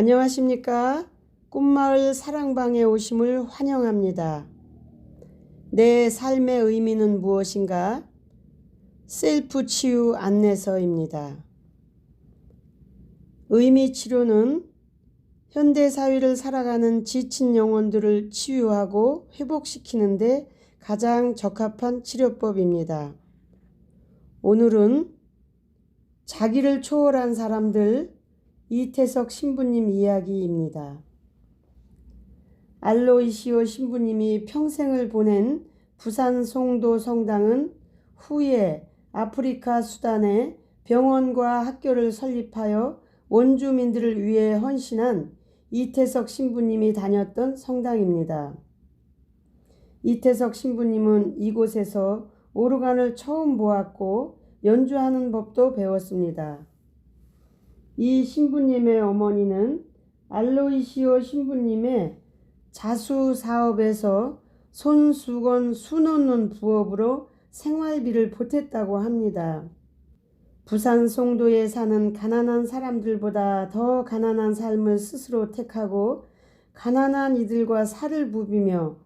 안녕하십니까? 꿈마을 사랑방에 오심을 환영합니다. 내 삶의 의미는 무엇인가? 셀프 치유 안내서입니다. 의미 치료는 현대 사회를 살아가는 지친 영혼들을 치유하고 회복시키는데 가장 적합한 치료법입니다. 오늘은 자기를 초월한 사람들 이태석 신부님 이야기입니다. 알로이시오 신부님이 평생을 보낸 부산 송도 성당은 후에 아프리카 수단에 병원과 학교를 설립하여 원주민들을 위해 헌신한 이태석 신부님이 다녔던 성당입니다. 이태석 신부님은 이곳에서 오르간을 처음 보았고 연주하는 법도 배웠습니다. 이 신부님의 어머니는 알로이시오 신부님의 자수 사업에서 손수건 수놓는 부업으로 생활비를 보탰다고 합니다. 부산 송도에 사는 가난한 사람들보다 더 가난한 삶을 스스로 택하고 가난한 이들과 살을 부비며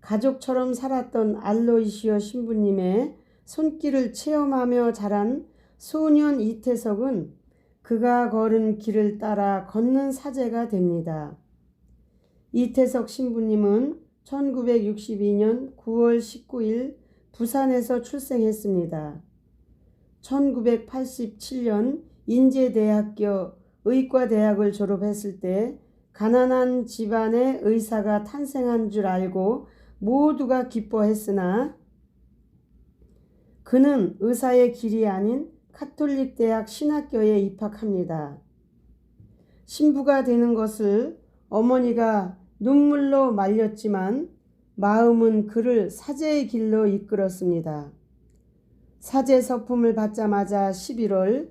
가족처럼 살았던 알로이시오 신부님의 손길을 체험하며 자란 소년 이태석은 그가 걸은 길을 따라 걷는 사제가 됩니다. 이태석 신부님은 1962년 9월 19일 부산에서 출생했습니다. 1987년 인제대학교 의과대학을 졸업했을 때 가난한 집안의 의사가 탄생한 줄 알고 모두가 기뻐했으나 그는 의사의 길이 아닌 카톨릭 대학 신학교에 입학합니다. 신부가 되는 것을 어머니가 눈물로 말렸지만 마음은 그를 사제의 길로 이끌었습니다. 사제 서품을 받자마자 11월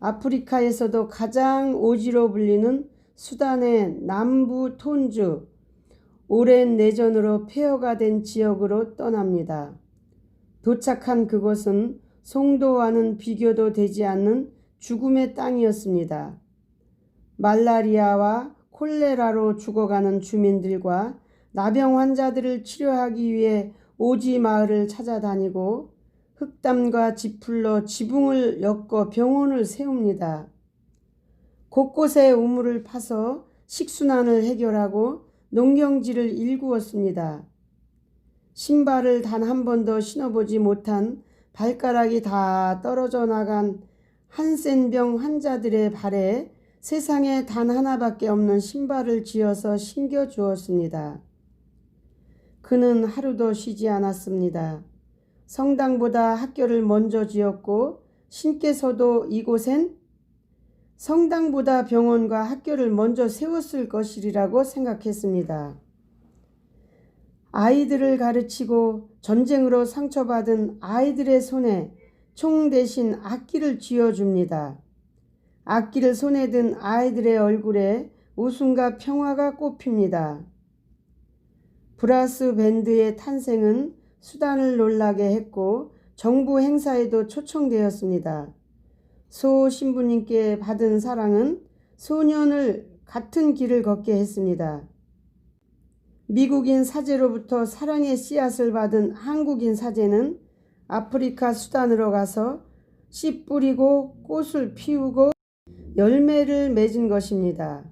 아프리카에서도 가장 오지로 불리는 수단의 남부 톤주 오랜 내전으로 폐허가 된 지역으로 떠납니다. 도착한 그곳은 송도와는 비교도 되지 않는 죽음의 땅이었습니다. 말라리아와 콜레라로 죽어가는 주민들과 나병 환자들을 치료하기 위해 오지 마을을 찾아다니고 흙담과 지풀로 지붕을 엮어 병원을 세웁니다. 곳곳에 우물을 파서 식순환을 해결하고 농경지를 일구었습니다. 신발을 단 한 번도 신어보지 못한 발가락이 다 떨어져 나간 한센병 환자들의 발에 세상에 단 하나밖에 없는 신발을 지어서 신겨 주었습니다. 그는 하루도 쉬지 않았습니다. 성당보다 학교를 먼저 지었고 신께서도 이곳엔 성당보다 병원과 학교를 먼저 세웠을 것이리라고 생각했습니다. 아이들을 가르치고 전쟁으로 상처받은 아이들의 손에 총 대신 악기를 쥐어줍니다. 악기를 손에 든 아이들의 얼굴에 웃음과 평화가 꽃핍니다. 브라스 밴드의 탄생은 수단을 놀라게 했고 정부 행사에도 초청되었습니다. 소 신부님께 받은 사랑은 소년을 같은 길을 걷게 했습니다. 미국인 사제로부터 사랑의 씨앗을 받은 한국인 사제는 아프리카 수단으로 가서 씨 뿌리고 꽃을 피우고 열매를 맺은 것입니다.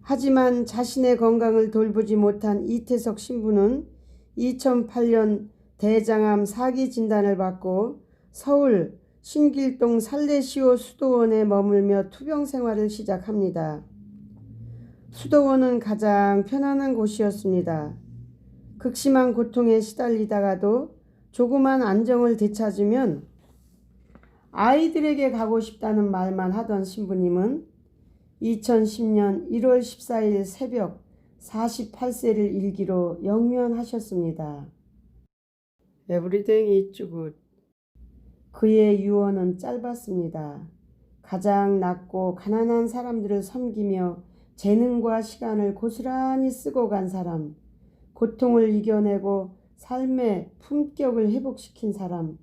하지만 자신의 건강을 돌보지 못한 이태석 신부는 2008년 대장암 사기 진단을 받고 서울 신길동 살레시오 수도원에 머물며 투병 생활을 시작합니다. 수도원은 가장 편안한 곳이었습니다. 극심한 고통에 시달리다가도 조그만 안정을 되찾으면 아이들에게 가고 싶다는 말만 하던 신부님은 2010년 1월 14일 새벽 48세를 일기로 영면하셨습니다. Everything is good. 그의 유언은 짧았습니다. 가장 낮고 가난한 사람들을 섬기며 재능과 시간을 고스란히 쓰고 간 사람, 고통을 이겨내고 삶의 품격을 회복시킨 사람,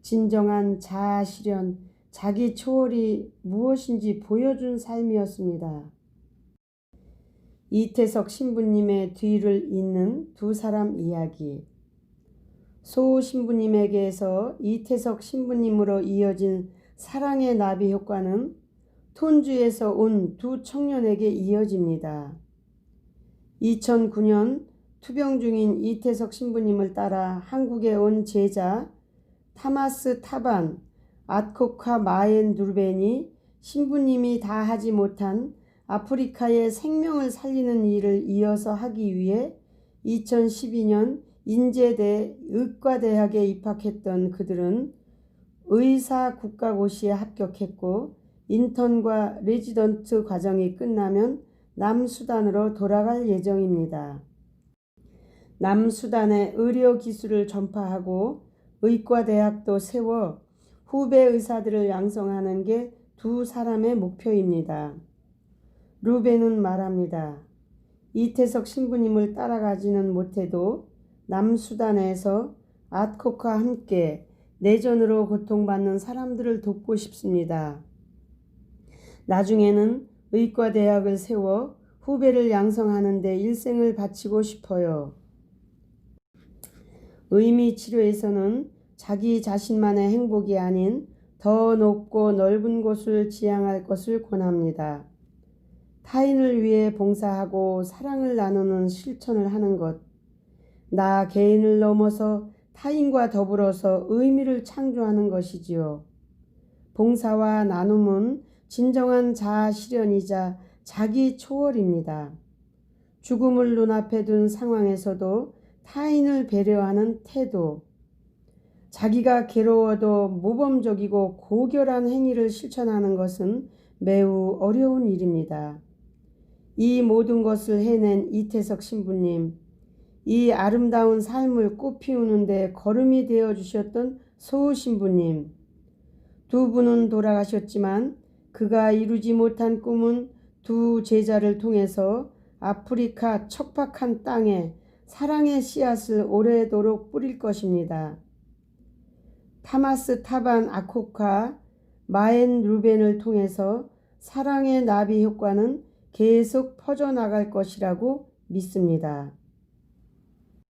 진정한 자아 실현, 자기 초월이 무엇인지 보여준 삶이었습니다. 이태석 신부님의 뒤를 잇는 두 사람 이야기. 소 신부님에게서 이태석 신부님으로 이어진 사랑의 나비 효과는 톤주에서 온 두 청년에게 이어집니다. 2009년 투병 중인 이태석 신부님을 따라 한국에 온 제자 타마스 타반 아트코카 마엔 누르벤이 신부님이 다 하지 못한 아프리카의 생명을 살리는 일을 이어서 하기 위해 2012년 인제대 의과대학에 입학했던 그들은 의사 국가고시에 합격했고 인턴과 레지던트 과정이 끝나면 남수단으로 돌아갈 예정입니다. 남수단의 의료 기술을 전파하고 의과대학도 세워 후배 의사들을 양성하는 게 두 사람의 목표입니다. 루벤은 말합니다. 이태석 신부님을 따라가지는 못해도 남수단에서 아트콕과 함께 내전으로 고통받는 사람들을 돕고 싶습니다. 나중에는 의과대학을 세워 후배를 양성하는 데 일생을 바치고 싶어요. 의미 치료에서는 자기 자신만의 행복이 아닌 더 높고 넓은 곳을 지향할 것을 권합니다. 타인을 위해 봉사하고 사랑을 나누는 실천을 하는 것. 나 개인을 넘어서 타인과 더불어서 의미를 창조하는 것이지요. 봉사와 나눔은 진정한 자아 실현이자 자기 초월입니다. 죽음을 눈앞에 둔 상황에서도 타인을 배려하는 태도, 자기가 괴로워도 모범적이고 고결한 행위를 실천하는 것은 매우 어려운 일입니다. 이 모든 것을 해낸 이태석 신부님, 이 아름다운 삶을 꽃피우는데 걸음이 되어 주셨던 소 신부님, 두 분은 돌아가셨지만 그가 이루지 못한 꿈은 두 제자를 통해서 아프리카 척박한 땅에 사랑의 씨앗을 오래도록 뿌릴 것입니다. 타마스 타반 아코카 마엔 루벤을 통해서 사랑의 나비 효과는 계속 퍼져나갈 것이라고 믿습니다.